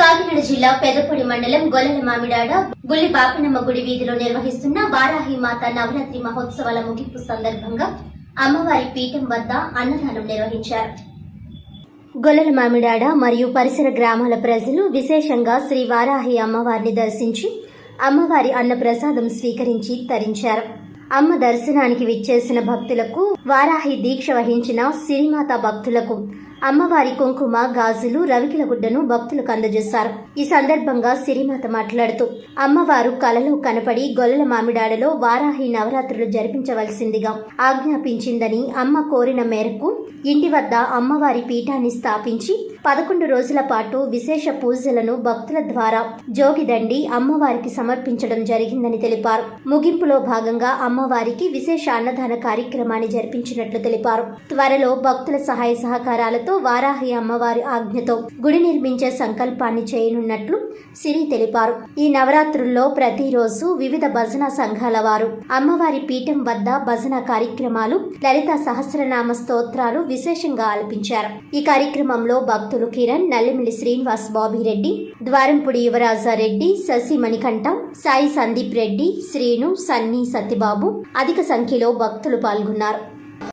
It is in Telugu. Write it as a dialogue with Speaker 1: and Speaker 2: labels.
Speaker 1: కాకినాడ జిల్లా పెదపొడి మండలం గొల్లల మామిడాడ బుల్లి బాపనమ్మ గుడి వీధిలో నిర్వహిస్తున్న వారాహి మాత నవరాత్రి మహోత్సవాల ముగింపు సందర్భంగా అమ్మవారి పీఠం వద్ద అన్నదానం నిర్వహించారు. గొల్లల మామిడాడ మరియు పరిసర గ్రామాల ప్రజలు విశేషంగా శ్రీ వారాహి అమ్మవారిని దర్శించి అమ్మవారి అన్నప్రసాదం స్వీకరించి తరించారు. అమ్మ దర్శనానికి విచ్చేసిన భక్తులకు వారాహి దీక్ష వహించిన సిరిమాత భక్తులకు అమ్మవారి కుంకుమ గాజులు రవికిల గుడ్డను భక్తులకు అందజేశారు. ఈ సందర్భంగా సిరిమాత మాట్లాడుతూ అమ్మవారు కలలో కనపడి గొల్లల మామిడాడలో వారాహి నవరాత్రులు జరిపించవలసిందిగా ఆజ్ఞాపించిందని అమ్మ కోరిన మేరకు ఇంటి వద్ద అమ్మవారి పీఠాన్ని స్థాపించి పదకొండు రోజుల పాటు విశేష పూజలను భక్తుల ద్వారా జోగిదండి అమ్మవారికి సమర్పించడం జరిగిందని తెలిపారు. ముగింపులో భాగంగా అమ్మవారికి విశేష అన్నదాన కార్యక్రమాన్ని జరిపించినట్లు తెలిపారు. త్వరలో భక్తుల సహాయ సహకారాలతో వారాహి అమ్మవారి ఆజ్ఞతో గుడి నిర్మించే సంకల్పాన్ని చేయనున్నట్లు సిరి తెలిపారు. ఈ నవరాత్రుల్లో ప్రతిరోజు వివిధ భజన సంఘాల వారు అమ్మవారి పీఠం వద్ద భజన కార్యక్రమాలు లలిత సహస్రనామ స్తోత్రాలు విశేషంగా ఆలపించారు. ఈ కార్యక్రమంలో భక్తులు కిరణ్ నల్లిమిల్లి శ్రీనివాస్ బాబిరెడ్డి ద్వారంపుడి యువరాజారెడ్డి శశి మణికంఠ సాయి సందీప్ రెడ్డి శ్రీను సన్నీ సత్యబాబు అధిక సంఖ్యలో భక్తులు పాల్గొన్నారు.